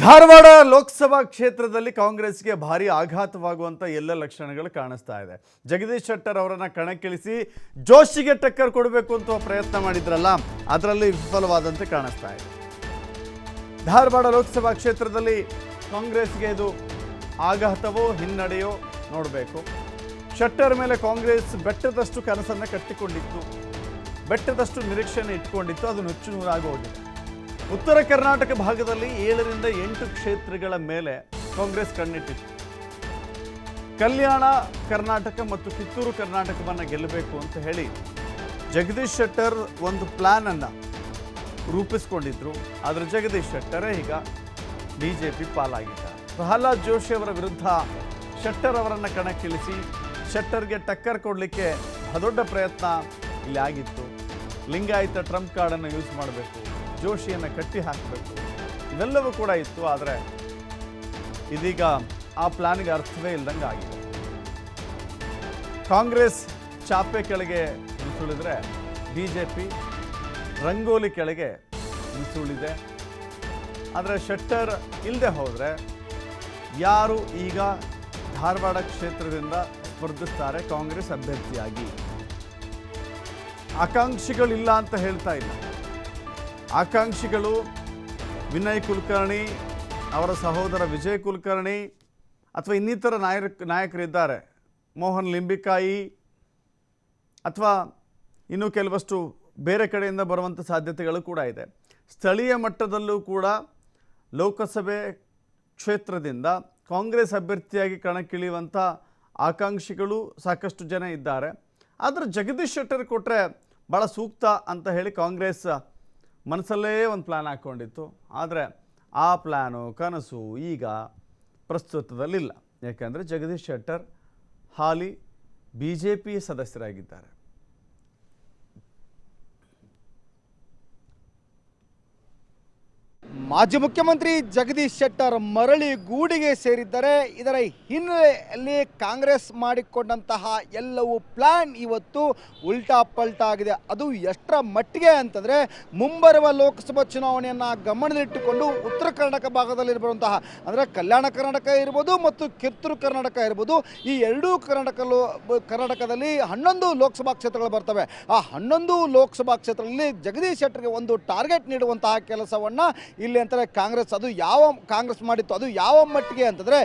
ಧಾರವಾಡ ಲೋಕಸಭಾ ಕ್ಷೇತ್ರದಲ್ಲಿ ಕಾಂಗ್ರೆಸ್ಗೆ ಭಾರಿ ಆಘಾತವಾಗುವಂತ ಎಲ್ಲ ಲಕ್ಷಣಗಳು ಕಾಣಿಸ್ತಾ ಇದೆ. ಜಗದೀಶ್ ಶೆಟ್ಟರ್ ಅವರನ್ನ ಕಣಕ್ಕಿಳಿಸಿ ಜೋಶಿಗೆ ಟಕ್ಕರ್ ಕೊಡಬೇಕು ಅಂತ ಪ್ರಯತ್ನ ಮಾಡಿದ್ರಲ್ಲ, ಅದರಲ್ಲಿ ವಿಫಲವಾದಂತೆ ಕಾಣಿಸ್ತಾ ಇದೆ. ಧಾರವಾಡ ಲೋಕಸಭಾ ಕ್ಷೇತ್ರದಲ್ಲಿ ಕಾಂಗ್ರೆಸ್ಗೆ ಇದು ಆಘಾತವೋ ಹಿನ್ನಡೆಯೋ ನೋಡಬೇಕು. ಶೆಟ್ಟರ್ ಮೇಲೆ ಕಾಂಗ್ರೆಸ್ ಬೆಟ್ಟದಷ್ಟು ಕನಸನ್ನು ಕಟ್ಟಿಕೊಂಡಿತ್ತು. ಬೆಟ್ಟದಷ್ಟು ನಿರೀಕ್ಷೆಯನ್ನು ಇಟ್ಕೊಂಡಿತ್ತು, ಅದು ನುಚ್ಚು ನೂರಾಗಿ ಹೋಗಿದೆ. ಉತ್ತರ ಕರ್ನಾಟಕ ಭಾಗದಲ್ಲಿ ಏಳರಿಂದ ಎಂಟು ಕ್ಷೇತ್ರಗಳ ಮೇಲೆ ಕಾಂಗ್ರೆಸ್ ಕಣ್ಣಿಟ್ಟಿತ್ತು. ಕಲ್ಯಾಣ ಕರ್ನಾಟಕ ಮತ್ತು ಕಿತ್ತೂರು ಕರ್ನಾಟಕವನ್ನು ಗೆಲ್ಲಬೇಕು ಅಂತ ಹೇಳಿ ಜಗದೀಶ್ ಶೆಟ್ಟರ್ ಒಂದು ಪ್ಲಾನ್ ಅನ್ನ ರೂಪಿಸ್ಕೊಂಡಿದ್ರು. ಆದರೆ ಜಗದೀಶ್ ಶೆಟ್ಟರೇ ಈಗ ಬಿ ಜೆ ಪಿ ಪಾಲಾಗಿದ್ದಾರೆ ಪ್ರಹ್ಲಾದ್ ಜೋಶಿ ಅವರ ವಿರುದ್ಧ ಶೆಟ್ಟರ್ ಅವರನ್ನು ಕಣಕ್ಕಿಳಿಸಿ ಶೆಟ್ಟರ್ಗೆ ಟಕ್ಕರ್ ಕೊಡಲಿಕ್ಕೆ ದೊಡ್ಡ ಪ್ರಯತ್ನ ಇಲ್ಲಿ ಆಗಿತ್ತು. ಲಿಂಗಾಯಿತ ಟ್ರಂಪ್ ಕಾರ್ಡನ್ನು ಯೂಸ್ ಮಾಡಬೇಕು. ಜೋಶಿಯನ್ನು ಕಟ್ಟಿ ಹಾಕಬೇಕು. ಇವೆಲ್ಲವೂ ಕೂಡ ಇತ್ತು, ಆದರೆ ಇದೀಗ ಆ ಪ್ಲಾನ್ಗೆ ಅರ್ಥವೇ ಇಲ್ದಂಗೆ ಆಗಿದೆ. ಕಾಂಗ್ರೆಸ್ ಚಾಪೆ ಕೆಳಗೆ ನಿಂತುಳಿದ್ರೆ ಬಿ ಜೆ ಪಿ ರಂಗೋಲಿ ಕೆಳಗೆ ನಿಂತುಳಿದೆ. ಆದರೆ ಶೆಟ್ಟರ್ ಇಲ್ಲದೆ ಹೋದರೆ ಯಾರು ಈಗ ಧಾರವಾಡ ಕ್ಷೇತ್ರದಿಂದ ಸ್ಪರ್ಧಿಸ್ತಾರೆ ಕಾಂಗ್ರೆಸ್ ಅಭ್ಯರ್ಥಿಯಾಗಿ? ಆಕಾಂಕ್ಷಿಗಳಿಲ್ಲ ಅಂತ ಹೇಳ್ತಾ ಇಲ್ಲ. ಆಕಾಂಕ್ಷಿಗಳು ವಿನಯ್ ಕುಲಕರ್ಣಿ, ಅವರ ಸಹೋದರ ವಿಜಯ್ ಕುಲಕರ್ಣಿ ಅಥವಾ ಇನ್ನಿತರ ನಾಯಕ ನಾಯಕರಿದ್ದಾರೆ. ಮೋಹನ್ ಲಿಂಬಿಕಾಯಿ ಅಥವಾ ಇನ್ನೂ ಕೆಲವಷ್ಟು ಬೇರೆ ಕಡೆಯಿಂದ ಬರುವಂಥ ಸಾಧ್ಯತೆಗಳು ಕೂಡ ಇದೆ. ಸ್ಥಳೀಯ ಮಟ್ಟದಲ್ಲೂ ಕೂಡ ಲೋಕಸಭೆ ಕ್ಷೇತ್ರದಿಂದ ಕಾಂಗ್ರೆಸ್ ಅಭ್ಯರ್ಥಿಯಾಗಿ ಕಣಕ್ಕಿಳಿಯುವಂಥ ಆಕಾಂಕ್ಷಿಗಳು ಸಾಕಷ್ಟು ಜನ ಇದ್ದಾರೆ. ಆದರೆ ಜಗದೀಶ್ ಶೆಟ್ಟರ್ ಕೊಟ್ಟರೆ ಭಾಳ ಸೂಕ್ತ ಅಂತ ಹೇಳಿ ಕಾಂಗ್ರೆಸ್ ಮನಸ್ಸಲ್ಲೇ ಒಂದು ಪ್ಲ್ಯಾನ್ ಹಾಕ್ಕೊಂಡಿತ್ತು. ಆದರೆ ಆ ಪ್ಲ್ಯಾನು ಕನಸು ಈಗ ಪ್ರಸ್ತುತದಲ್ಲಿಲ್ಲ. ಯಾಕೆಂದರೆ ಜಗದೀಶ್ ಶೆಟ್ಟರ್ ಹಾಲಿ ಬಿ ಜೆ ಪಿ ಸದಸ್ಯರಾಗಿದ್ದಾರೆ. ಮಾಜಿ ಮುಖ್ಯಮಂತ್ರಿ ಜಗದೀಶ್ ಶೆಟ್ಟರ್ ಮರಳಿ ಗೂಡಿಗೆ ಸೇರಿದ್ದಾರೆ. ಇದರ ಹಿನ್ನೆಲೆಯಲ್ಲಿ ಕಾಂಗ್ರೆಸ್ ಮಾಡಿಕೊಂಡಂತಹ ಎಲ್ಲವೂ ಪ್ಲಾನ್ ಇವತ್ತು ಉಲ್ಟಾ ಪಲ್ಟಾ ಆಗಿದೆ. ಅದು ಎಷ್ಟರ ಮಟ್ಟಿಗೆ ಅಂತಂದರೆ ಮುಂಬರುವ ಲೋಕಸಭಾ ಚುನಾವಣೆಯನ್ನು ಗಮನದಲ್ಲಿಟ್ಟುಕೊಂಡು ಉತ್ತರ ಕರ್ನಾಟಕ ಭಾಗದಲ್ಲಿರುವಂತಹ ಅಂದರೆ ಕಲ್ಯಾಣ ಕರ್ನಾಟಕ ಇರ್ಬೋದು ಮತ್ತು ಕಿತ್ತೂರು ಕರ್ನಾಟಕ ಇರ್ಬೋದು, ಈ ಎರಡೂ ಕರ್ನಾಟಕ ಕರ್ನಾಟಕದಲ್ಲಿ ಹನ್ನೊಂದು ಲೋಕಸಭಾ ಕ್ಷೇತ್ರಗಳು ಬರ್ತವೆ. ಆ ಹನ್ನೊಂದು ಲೋಕಸಭಾ ಕ್ಷೇತ್ರದಲ್ಲಿ ಜಗದೀಶ್ ಶೆಟ್ಟರ್ಗೆ ಒಂದು ಟಾರ್ಗೆಟ್ ನೀಡುವಂತಹ ಕೆಲಸವನ್ನು ಇಲ್ಲಿ ಅಂತಾರೆ ಕಾಂಗ್ರೆಸ್, ಅದು ಯಾವ ಕಾಂಗ್ರೆಸ್ ಮಾಡಿತ್ತು, ಅದು ಯಾವ ಮಟ್ಟಿಗೆ ಅಂತಂದರೆ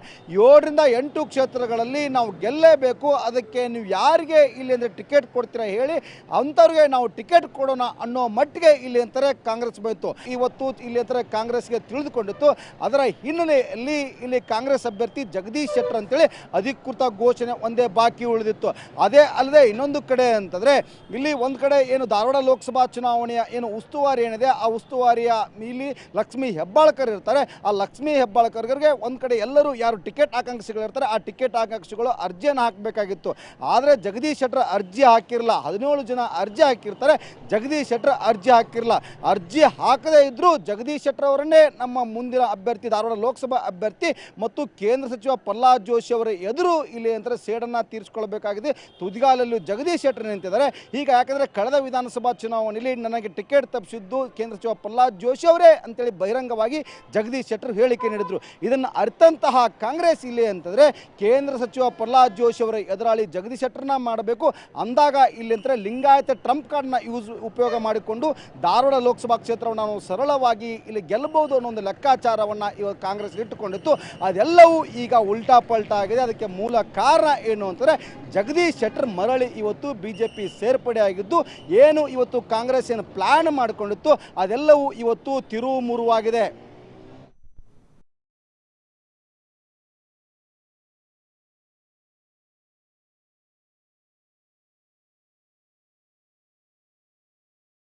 ಏಳರಿಂದ ಎಂಟು ಕ್ಷೇತ್ರಗಳಲ್ಲಿ ನಾವು ಗೆಲ್ಲೇಬೇಕು, ಅದಕ್ಕೆ ನೀವು ಯಾರಿಗೆ ಇಲ್ಲಿ ಅಂದರೆ ಟಿಕೆಟ್ ಕೊಡ್ತೀರಾ ಹೇಳಿ, ಅಂಥವ್ರಿಗೆ ನಾವು ಟಿಕೆಟ್ ಕೊಡೋಣ ಅನ್ನೋ ಮಟ್ಟಿಗೆ ಇಲ್ಲಿ ಅಂತಾರೆ ಕಾಂಗ್ರೆಸ್ ಬಂತು. ಇವತ್ತು ಇಲ್ಲಿ ಅಂತಾರೆ ಕಾಂಗ್ರೆಸ್ಗೆ ತಿಳಿದುಕೊಂಡಿತ್ತು, ಅದರ ಹಿನ್ನೆಲೆಯಲ್ಲಿ ಇಲ್ಲಿ ಕಾಂಗ್ರೆಸ್ ಅಭ್ಯರ್ಥಿ ಜಗದೀಶ್ ಶೆಟ್ಟರ್ ಅಂತೇಳಿ ಅಧಿಕೃತ ಘೋಷಣೆ ಒಂದೇ ಬಾಕಿ ಉಳಿದಿತ್ತು. ಅದೇ ಅಲ್ಲದೆ ಇನ್ನೊಂದು ಕಡೆ ಅಂತಂದರೆ ಇಲ್ಲಿ ಒಂದು ಕಡೆ ಏನು ಧಾರವಾಡ ಲೋಕಸಭಾ ಚುನಾವಣೆಯ ಏನು ಉಸ್ತುವಾರಿ ಏನಿದೆ, ಆ ಉಸ್ತುವಾರಿಯ ಇಲ್ಲಿ ಲಕ್ಷ್ಮೀ ಹೆಬ್ಬಾಳ್ಕರ್ ಇರ್ತಾರೆ. ಆ ಲಕ್ಷ್ಮೀ ಹೆಬ್ಬಾಳ್ಕರ್ಗೆ ಒಂದು ಕಡೆ ಎಲ್ಲರೂ ಯಾರು ಟಿಕೆಟ್ ಆಕಾಂಕ್ಷಿಗಳಿರ್ತಾರೆ ಆ ಟಿಕೆಟ್ ಆಕಾಂಕ್ಷಿಗಳು ಅರ್ಜಿಯನ್ನು ಹಾಕಬೇಕಾಗಿತ್ತು. ಆದರೆ ಜಗದೀಶ್ ಶೆಟ್ಟರ್ ಅರ್ಜಿ ಹಾಕಿರಲ್ಲ ಹದಿನೇಳು ಜನ ಅರ್ಜಿ ಹಾಕಿರ್ತಾರೆ. ಜಗದೀಶ್ ಶೆಟ್ಟರ್ ಅರ್ಜಿ ಹಾಕಿರಲ್ಲ ಅರ್ಜಿ ಹಾಕದೇ ಇದ್ದರೂ ಜಗದೀಶ್ ಶೆಟ್ಟರ್ ಅವರನ್ನೇ ನಮ್ಮ ಮುಂದಿನ ಅಭ್ಯರ್ಥಿ, ಧಾರವಾಡ ಲೋಕಸಭಾ ಅಭ್ಯರ್ಥಿ ಮತ್ತು ಕೇಂದ್ರ ಸಚಿವ ಪ್ರಹ್ಲಾದ್ ಜೋಶಿ ಅವರ ಎದುರು ಇಲ್ಲಿ ಅಂದರೆ ಸೇಡನ್ನು ತೀರಿಸಿಕೊಳ್ಬೇಕಾಗಿದೆ. ತುದಿಗಾಲಲ್ಲೂ ಜಗದೀಶ್ ಶೆಟ್ಟರ್ ನಿಂತಿದ್ದಾರೆ. ಈಗ ಯಾಕಂದರೆ ಕಳೆದ ವಿಧಾನಸಭಾ ಚುನಾವಣೆಯಲ್ಲಿ ನನಗೆ ಟಿಕೆಟ್ ತಪ್ಪಿಸಿದ್ದು ಕೇಂದ್ರ ಸಚಿವ ಪ್ರಹ್ಲಾದ್ ಜೋಶಿ ಅವರೇ ಅಂತೇಳಿ ಬಹಿರಂಗವಾಗಿ ಜಗದೀಶ್ ಶೆಟ್ಟರ್ ಹೇಳಿಕೆ ನೀಡಿದರು. ಇದನ್ನು ಅರ್ಥಂತಹ ಕಾಂಗ್ರೆಸ್ ಇಲ್ಲಿ ಅಂತಂದರೆ ಕೇಂದ್ರ ಸಚಿವ ಪ್ರಹ್ಲಾದ್ ಜೋಶಿ ಅವರ ಎದುರಾಳಿ ಜಗದೀಶ್ ಶೆಟ್ಟರ್ನ ಮಾಡಬೇಕು. ಅಂದಾಗ ಇಲ್ಲಿ ಅಂತಾರೆ ಲಿಂಗಾಯತ ಟ್ರಂಪ್ ಕಾರ್ಡ್ನ ಯೂಸ್ ಉಪಯೋಗ ಮಾಡಿಕೊಂಡು ಧಾರವಾಡ ಲೋಕಸಭಾ ಕ್ಷೇತ್ರವನ್ನು ನಾವು ಸರಳವಾಗಿ ಇಲ್ಲಿ ಗೆಲ್ಲಬಹುದು ಅನ್ನೋ ಒಂದು ಲೆಕ್ಕಾಚಾರವನ್ನು ಇವತ್ತು ಕಾಂಗ್ರೆಸ್ ಇಟ್ಟುಕೊಂಡಿತ್ತು. ಅದೆಲ್ಲವೂ ಈಗ ಉಲ್ಟಾ ಪಲ್ಟಾ ಆಗಿದೆ. ಅದಕ್ಕೆ ಮೂಲ ಕಾರಣ ಏನು ಅಂತಂದರೆ ಜಗದೀಶ್ ಶೆಟ್ಟರ್ ಮರಳಿ ಇವತ್ತು ಬಿ ಜೆ ಪಿ ಸೇರ್ಪಡೆ ಆಗಿದ್ದು ಏನು ಇವತ್ತು ಕಾಂಗ್ರೆಸ್ ಏನು ಪ್ಲ್ಯಾನ್ ಮಾಡಿಕೊಂಡಿತ್ತು, ಅದೆಲ್ಲವೂ ಇವತ್ತು ತಿರುವು ಮುರುವಾಗಿದೆ